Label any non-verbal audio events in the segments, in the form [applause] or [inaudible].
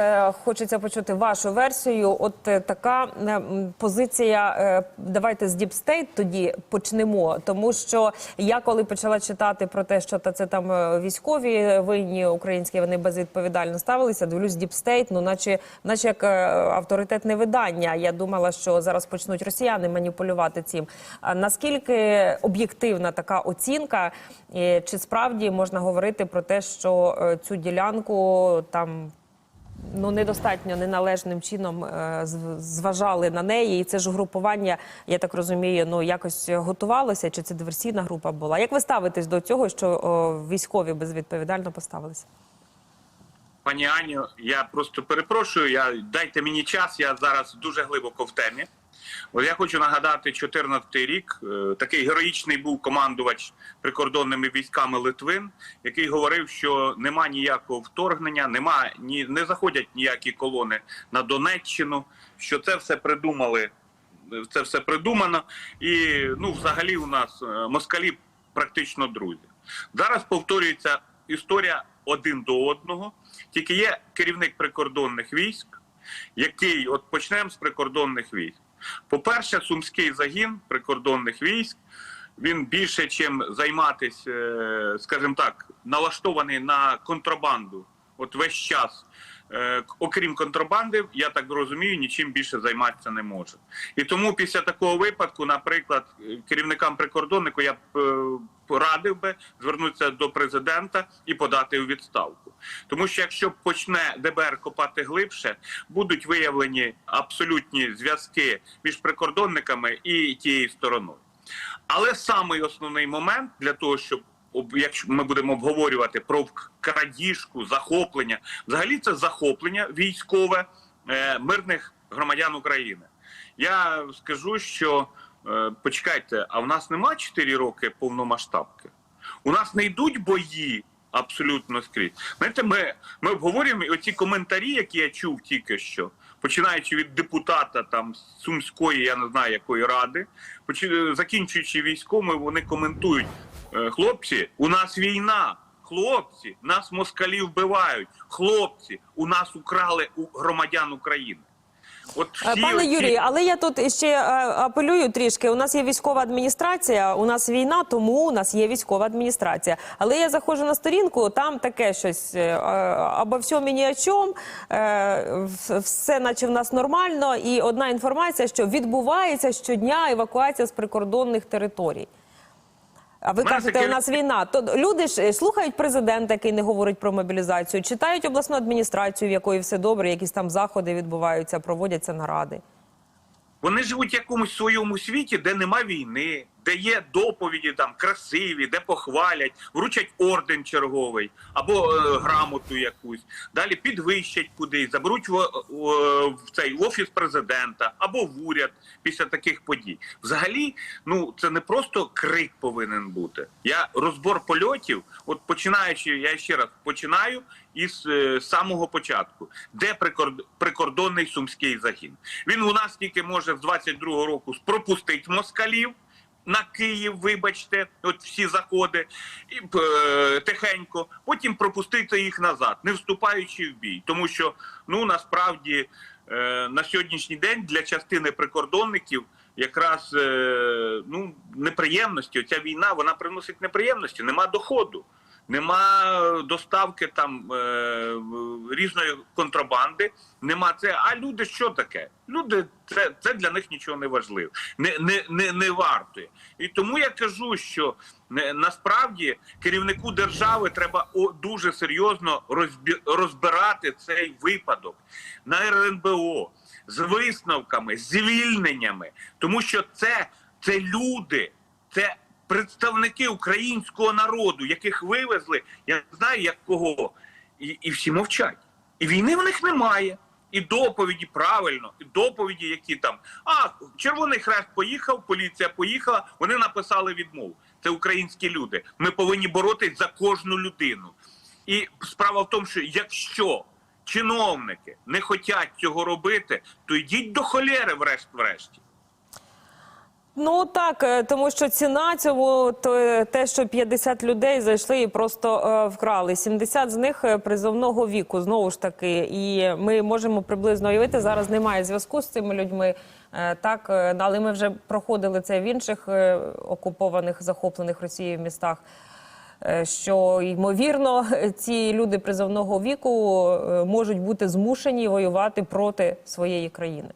Е, Хочеться почути вашу версію. От е, така е, позиція. Давайте з State тоді почнемо. Тому що я коли почала читати про те, що та це там військові винні українські, вони безвідповідально ставилися. Дивлюсь State, ну наче, наче як авторитетне видання. Я думала, що зараз почнуть росіяни маніпулювати цим. Наскільки об'єктивна така оцінка? Чи справді можна говорити про те, що цю ділянку там ну недостатньо неналежним чином е, зважали на неї, і це ж групування, я так розумію, ну якось готувалося, чи це диверсійна група була? Як ви ставитесь до цього, що військові безвідповідально поставилися? Пані Аню, я просто перепрошую. Я дайте мені час. Я зараз дуже глибоко в темі. От я хочу нагадати, 14-й рік е, такий героїчний був командувач прикордонними військами Литвин, який говорив, що нема ніякого вторгнення, нема ні не заходять ніякі колони на Донеччину. Що це все придумали, це все придумано, і ну, взагалі, у нас е, москалі практично друзі. Зараз повторюється історія один до одного. Тільки є керівник прикордонних військ, який от почнемо з прикордонних військ. По-перше, сумський загін прикордонних військ. Він більше чим займатися, е, скажімо так, налаштований на контрабанду. От весь час, окрім контрабанди, я так розумію, нічим більше займатися не може. І тому після такого випадку, наприклад, е, керівникам прикордоннику я е, порадив би звернутися до президента і подати у відставку. Тому що якщо почне ДБР копати глибше, будуть виявлені абсолютні зв'язки між прикордонниками і тією стороною. Але самий основний момент для того, щоб об- якщо ми будемо обговорювати про крадіжку, захоплення, взагалі це захоплення військове е, мирних громадян України. Я скажу, що е, почекайте, а в нас нема 4 роки повномасштабки. У нас не йдуть бої абсолютно скрізь. Знаєте, ми, ми обговорюємо оці коментарі, які я чув тільки що, починаючи від депутата там сумської, я не знаю якої ради, закінчуючи військовими, вони коментують: «Е, хлопці, у нас війна. Хлопці, нас москалі вбивають. Хлопці, у нас украли громадян України. От Е, всі Пане оці- Юрію, але я тут ще е, апелюю трішки. У нас є військова адміністрація, у нас війна, тому у нас є військова адміністрація. Але я заходжу на сторінку, там таке щось е, або всьому ні о чому, е, все, наче в нас нормально, і одна інформація, що відбувається щодня евакуація з прикордонних територій. А ви кажете, таке- у нас війна. То люди ж е, слухають президента, який не говорить про мобілізацію, читають обласну адміністрацію, в якої все добре, якісь там заходи відбуваються, проводяться наради. Вони живуть в якомусь своєму світі, де нема війни, де є доповіді там красиві, де похвалять, вручать орден черговий або е, грамоту якусь. Далі підвищать кудись, заберуть в, в, в цей офіс президента або в уряд після таких подій. Взагалі, ну це не просто крик повинен бути. Я розбор польотів, от починаючи, я ще раз починаю із е, самого початку, де прикорд- прикордонний сумський загін. Він у нас тільки може з 22-го року пропустити москалів. На Київ, вибачте, от всі заходи і е, тихенько, потім пропустити їх назад, не вступаючи в бій. Тому що ну насправді е, на сьогоднішній день для частини прикордонників якраз е, ну неприємності. Оця війна вона приносить неприємності, нема доходу. Нема доставки там е, різної контрабанди, нема це. А люди що таке? Люди це, це для них нічого не важливо, не, не, не, не вартує. І тому я кажу, що не, насправді керівнику держави треба дуже серйозно розбі, розбирати цей випадок на РНБО з висновками, звільненнями, тому що це, це люди, це представники українського народу, яких вивезли, я не знаю як кого, і, і всі мовчать. І війни в них немає. І доповіді правильно, і доповіді, які там а Червоний Хрест поїхав, поліція поїхала. Вони написали відмову. Це українські люди. Ми повинні боротись за кожну людину. І справа в тому, що якщо чиновники не хочуть цього робити, то йдіть до холєри, врешті-врешті. Ну так, е, тому що ціна цьому то е, те, що 50 людей зайшли і просто е, вкрали. 70 з них е, призовного віку, знову ж таки. І ми можемо приблизно уявити, зараз немає зв'язку з цими людьми. е, Так, але ми вже проходили це в інших е, окупованих, захоплених Росією містах. Що ймовірно, [laughs] ці люди призовного віку можуть бути змушені воювати проти своєї країни.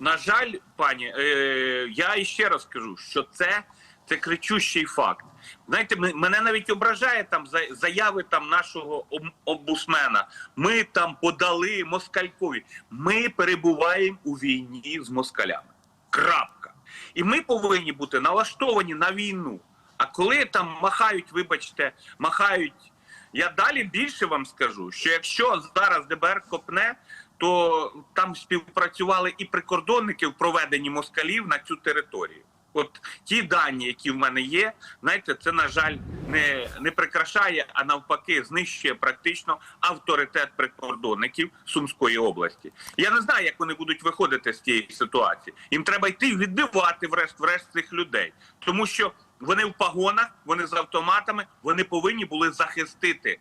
На жаль, пані, е, я іще раз кажу, що це, це кричущий факт. Знаєте, мене навіть ображає там за- заяви там нашого ом- омбусмена. Ми там подали москалькові. Ми перебуваємо у війні з москалями. Крапка. І ми повинні бути налаштовані на війну. А коли там махають, вибачте, махають. Я далі більше вам скажу, що якщо зараз ДБР копне, то там співпрацювали і прикордонники в проведенні москалів на цю територію. От ті дані, які в мене є, знаєте, це на жаль не, не прикрашає, а навпаки, знищує практично авторитет прикордонників Сумської області. Я не знаю, як вони будуть виходити з цієї ситуації. Їм треба йти відбивати врешт-врешт цих людей, тому що вони в пагонах, вони з автоматами, вони повинні були захистити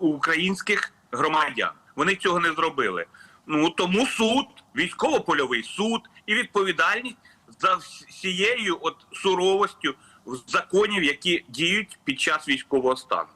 українських громадян. Вони цього не зробили. Ну тому суд, військово-польовий суд і відповідальність за всією от суровостю законів, які діють під час військового стану.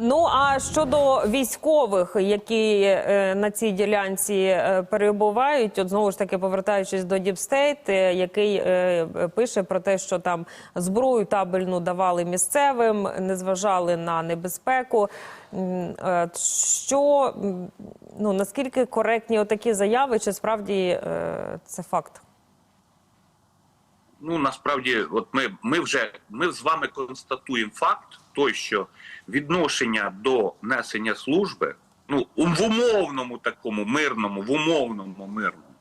Ну а щодо військових, які е, на цій ділянці е, перебувають, от знову ж таки повертаючись до Діпстейт, який е, пише про те, що там зброю табельну давали місцевим, не зважали на небезпеку. Що ну наскільки коректні отакі заяви, чи справді це факт? Ну насправді, от ми, ми вже ми з вами констатуємо факт, той, що відношення до несення служби, ну в умовному такому мирному, в умовному мирному,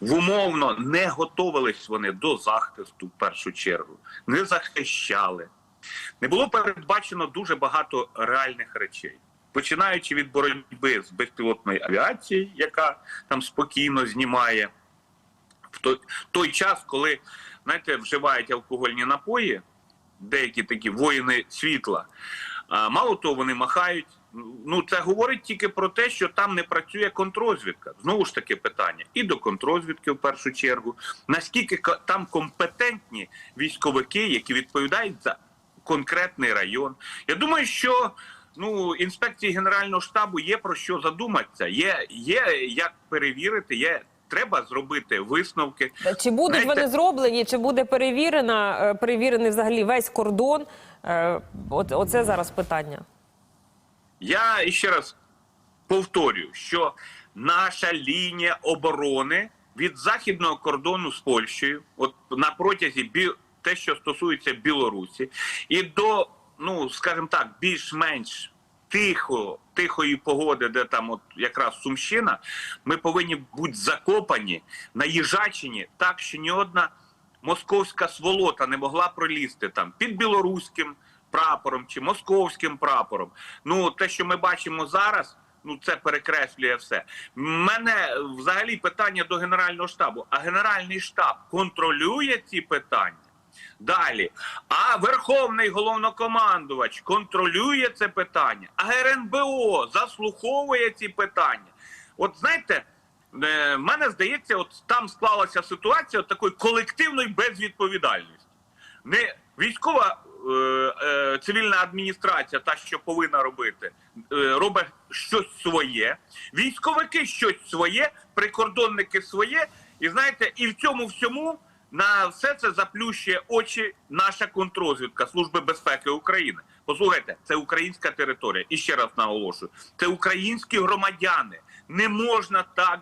в умовно не готовились вони до захисту в першу чергу, не захищали. Не було передбачено дуже багато реальних речей. Починаючи від боротьби з безпілотною авіацією, яка там спокійно знімає в той, той час, коли знаєте, вживають алкогольні напої, деякі такі воїни світла. А мало того, вони махають. Ну, це говорить тільки про те, що там не працює контрозвідка. Знову ж таки, питання і до контрозвідки в першу чергу. Наскільки там компетентні військовики, які відповідають за конкретний район? Я думаю, що ну інспекції генерального штабу є про що задуматися. Є, є як перевірити, є треба зробити висновки. Чи будуть Знаєте- вони зроблені, чи буде перевірена, е, перевірений взагалі весь кордон? Е, оце зараз питання. Я ще раз повторюю, що наша лінія оборони від західного кордону з Польщею, от на протязі бі... те, що стосується Білорусі, і до, ну скажімо так, більш-менш тихо, тихої погоди, де там от якраз Сумщина, ми повинні бути закопані на Їжачині так, що ні одна московська сволота не могла пролізти там під білоруським прапором чи московським прапором. Ну те, що ми бачимо зараз. Ну, це перекреслює все. Мене взагалі питання до Генерального штабу. А Генеральний штаб контролює ці питання? Далі. А Верховний головнокомандувач контролює це питання. А ГРНБО заслуховує ці питання. От знаєте, е, мене здається, от там склалася ситуація от такої колективної безвідповідальності. Не військова е, е, цивільна адміністрація, та що повинна робити, е, робить щось своє. Військовики щось своє, прикордонники своє. І знаєте, і в цьому всьому на все це заплющує очі наша контрозвідка Служби безпеки України. Послухайте, це українська територія. І ще раз наголошую: це українські громадяни. Не можна так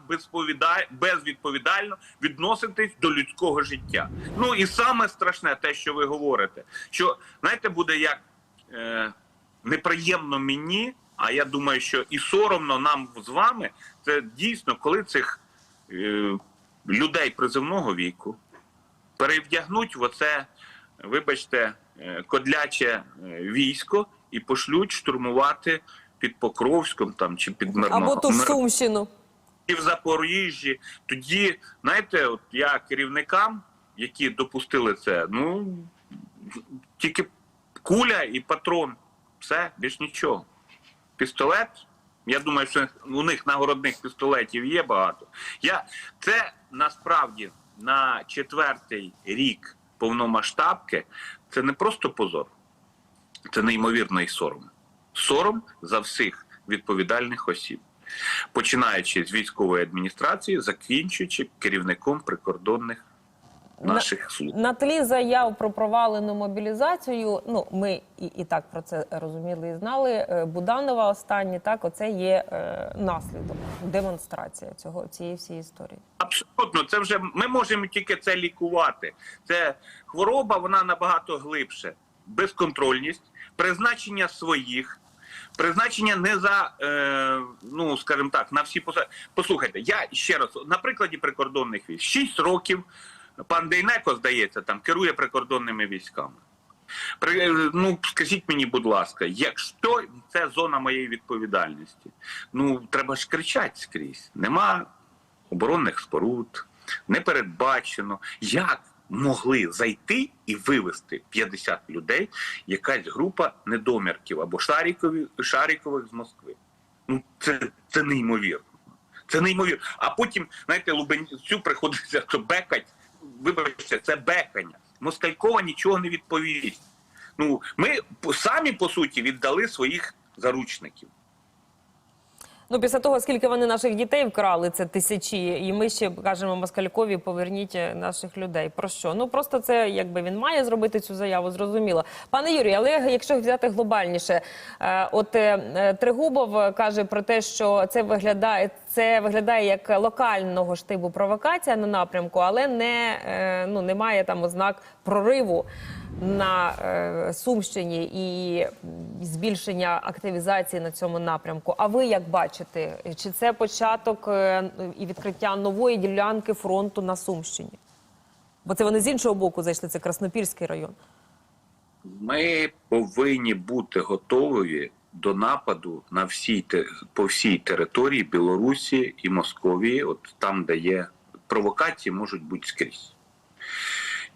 безвідповідально відноситись до людського життя. Ну і саме страшне, те, що ви говорите, що знаєте, буде як е, неприємно мені, а я думаю, що і соромно нам з вами. Це дійсно, коли цих е, людей приземного віку перевдягнуть в оце, вибачте, е, кодляче е, військо і пошлють штурмувати під Покровськом там чи під Мирного. Або ту Сумщину. і в Запоріжжі. Тоді, знаєте, от я керівникам які допустили це, ну тільки куля і патрон. Все, більш нічого. Пістолет. Я думаю, що у них нагородних пістолетів є багато. Я, це насправді на четвертий рік повномасштабки це не просто позор, це неймовірний сором. Сором за всіх відповідальних осіб, починаючи з військової адміністрації, закінчуючи керівником прикордонних наших служб. На тлі заяв про провалену мобілізацію. Ну ми і, і так про це розуміли і знали. е, Буданова останні так, оце є е, наслідок, демонстрація цього цієї всієї історії. Абсолютно, це вже ми можемо тільки це лікувати. Це хвороба, вона набагато глибше. Безконтрольність, призначення своїх, призначення не за, е, ну скажімо так, на всі поса- Послухайте, я ще раз на прикладі прикордонних військ. Шість років пан Дейнеко, здається, там керує прикордонними військами. Е, ну, скажіть мені, будь ласка, якщо це зона моєї відповідальності, ну треба ж кричати скрізь. Нема оборонних споруд, не передбачено. Як могли зайти і вивести 50 людей, якась група недомірків або шарікові, шарікових з Москви? Ну це, це неймовірно. Це неймовірно. А потім, знаєте, Лубенцю приходиться то бекать. Вибачте, це бекання. Москалькова нічого не відповість. Ну, ми самі по суті віддали своїх заручників. Ну, після того, скільки вони наших дітей вкрали, це тисячі, і ми ще кажемо Москалькові, поверніть е, наших людей. Про що? Ну просто це якби він має зробити цю заяву, зрозуміло. Пане Юрію, але якщо взяти глобальніше, е, от е, Тригубов каже про те, що це виглядає, це виглядає як локального штибу провокація на напрямку, але не ну немає там ознак прориву на е, Сумщині і збільшення активізації на цьому напрямку. А ви як бачите, чи це початок е, і відкриття нової ділянки фронту на Сумщині? Бо це вони з іншого боку зайшли. Це Краснопільський район. Ми повинні бути готові до нападу на всій по всій території Білорусі і Московії, от там, де є провокації, можуть бути скрізь.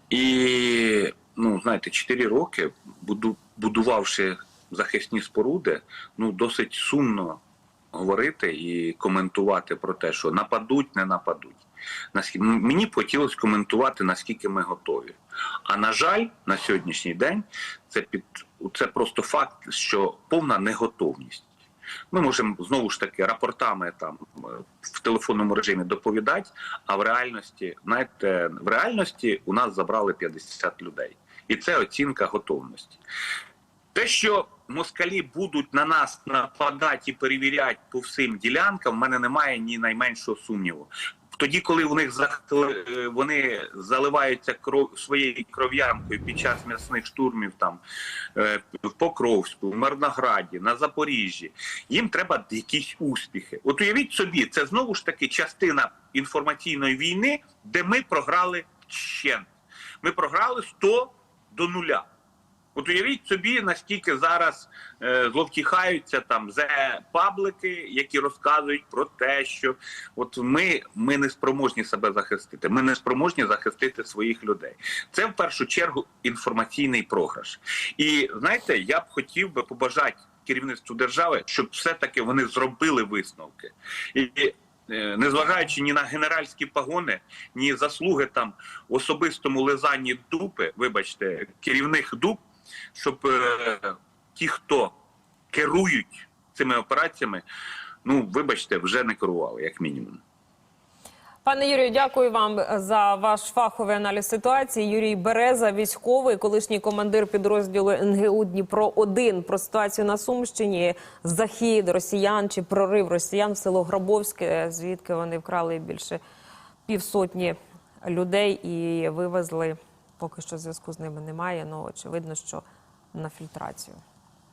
І ну, знаєте, 4 роки, будувавши захисні споруди, ну досить сумно говорити і коментувати про те, що нападуть, не нападуть. Мені б хотілося коментувати, наскільки ми готові. А на жаль, на сьогоднішній день це під це просто факт, що повна неготовність. Ми можемо знову ж таки рапортами там е, в телефонному режимі доповідати. А в реальності, знаєте, в реальності у нас забрали 50 людей, і це оцінка готовності. Те, що москалі будуть на нас нападати і перевіряти по всім ділянкам, в мене немає ні найменшого сумніву. Тоді, коли у них е, вони заливаються кров своєю кров'янкою під час м'ясних штурмів, там е, в Покровську, в Мирнограді, на Запоріжжі, їм треба якісь успіхи. От уявіть собі, це знову ж таки частина інформаційної війни, де ми програли ще. Ми програли 100 до нуля. От уявіть собі, наскільки зараз е, зловтіхаються там зе паблики, які розказують про те, що от ми, ми не спроможні себе захистити. Ми не спроможні захистити своїх людей. Це в першу чергу інформаційний програш. І знаєте, я б хотів би побажати керівництву держави, щоб все-таки вони зробили висновки. І незважаючи ні на генеральські погони, ні заслуги там в особистому лизанні дупи, вибачте, керівних дуб, щоб е, ті, хто керують цими операціями, ну вибачте, вже не керували, як мінімум. Пане Юрію, дякую вам за ваш фаховий аналіз ситуації. Юрій Береза, військовий, колишній командир підрозділу НГУ Дніпро 1 про ситуацію на Сумщині, захід росіян чи прорив росіян в село Грабовське, звідки вони вкрали більше півсотні людей і вивезли. Поки що зв'язку з ними немає. Ну очевидно, що на фільтрацію.